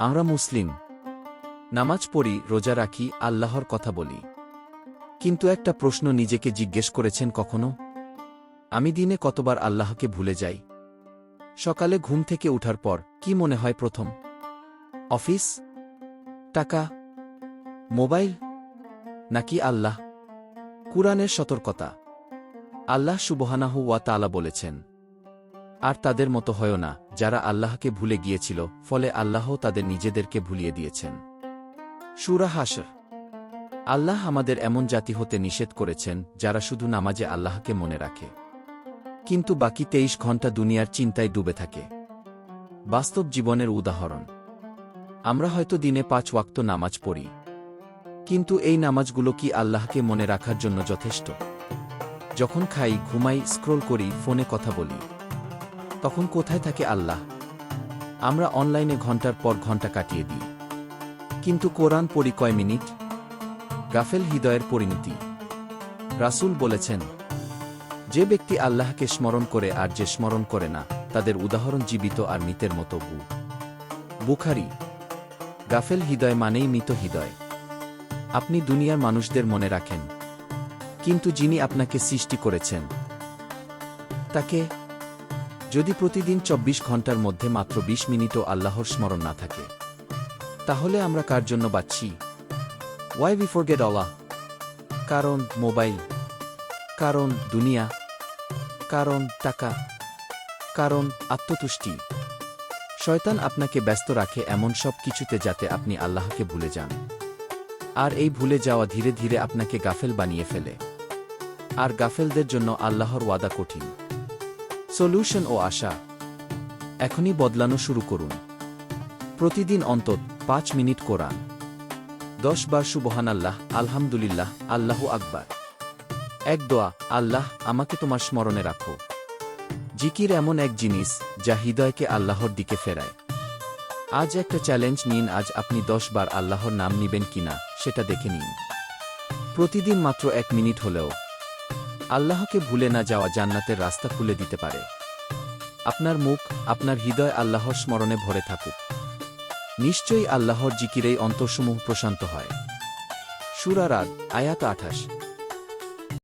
আমরা মুসলিম। নামাজ পড়ি, রোজা রাখি, আল্লাহর কথা বলি। কিন্তু একটা প্রশ্ন নিজেকে জিজ্ঞেস করেছেন কখনো? আমি দিনে কতবার আল্লাহকে ভুলে যাই? সকালে ঘুম থেকে উঠার পর কি মনে হয় প্রথম? অফিস? টাকা? মোবাইল? নাকি আল্লাহ? কুরআনের সতর্কতা? আল্লাহ সুবহানাহু ওয়া তাআলা বলেছেন। আর তাদের মতো হয় না, যারা আল্লাহকে ভুলে গিয়েছিল, ফলে আল্লাহ তাদের নিজেদেরকে ভুলিয়ে দিয়েছেন। সুরা আল্লাহ আমাদের এমন জাতি হতে নিষেধ করেছেন, যারা শুধু নামাজে আল্লাহকে মনে রাখে। কিন্তু বাকি তেইশ ঘণ্টা দুনিয়ার চিন্তায় ডুবে থাকে। বাস্তব জীবনের উদাহরণ। আমরা হয়তো দিনে পাঁচ ওয়াক্ত নামাজ পড়ি। কিন্তু এই নামাজগুলো কি আল্লাহকে মনে রাখার জন্য যথেষ্ট? যখন খাই, ঘুমাই, স্ক্রোল করি, ফোনে কথা বলি। তখন কোথায় থাকে আল্লাহ? আমরা অনলাইনে ঘণ্টার পর ঘণ্টা কাটিয়ে দিই। কিন্তু কোরআন পড়ি কয় মিনিট? গাফেল হৃদয়ের পরিণতি। রাসূল বলেছেন, যে ব্যক্তি আল্লাহকে স্মরণ করে আর যে স্মরণ করে না, তাদের উদাহরণ জীবিত আর মৃতের মতো বু। বুখারি, গাফেল হৃদয় মানেই মৃত হৃদয়। আপনি দুনিয়ার মানুষদের মনে রাখেন। কিন্তু যিনি আপনাকে সৃষ্টি করেছেন, তাকে যদি প্রতিদিন চব্বিশ ঘণ্টার মধ্যে মাত্র ২০ মিনিটও আল্লাহর স্মরণ না থাকে, তাহলে আমরা কার জন্য বাচ্ছি? ওয়াই উই ফরগেট আল্লাহ কারণ মোবাইল, কারণ দুনিয়া, কারণ টাকা, কারণ আত্মতুষ্টি। শয়তান আপনাকে ব্যস্ত রাখে এমন সব কিছুতে যাতে আপনি আল্লাহকে ভুলে যান। আর এই ভুলে যাওয়া ধীরে ধীরে আপনাকে গাফেল বানিয়ে ফেলে। আর গাফেলদের জন্য আল্লাহর ওয়াদা কঠিন। সলিউশন ও আশা। এখনই বদলানো শুরু করুন। প্রতিদিন অন্তত পাঁচ মিনিট কোরআন। দশ বার সুবহান আল্লাহ, আলহামদুলিল্লাহ, আল্লাহু আকবার। এক দোয়া, আল্লাহ, আমাকে তোমার স্মরণে রাখো। জিকির এমন এক জিনিস যা হৃদয়কে আল্লাহর দিকে ফেরায়। আজ একটা চ্যালেঞ্জ নিন, আজ আপনি দশ বার আল্লাহর নাম নিবেন কিনা, সেটা দেখে নিন। প্রতিদিন মাত্র এক মিনিট হলেও আল্লাহকে ভুলে না যাওয়া জান্নাতের রাস্তা খুলে দিতে পারে। আপনার মুখ, আপনার হৃদয় আল্লাহর স্মরণে ভরে থাকুক। নিশ্চয়ই আল্লাহর জিকিরেই অন্তঃসমূহ প্রশান্ত হয়। সুরারাগ আয়াত আঠাশ।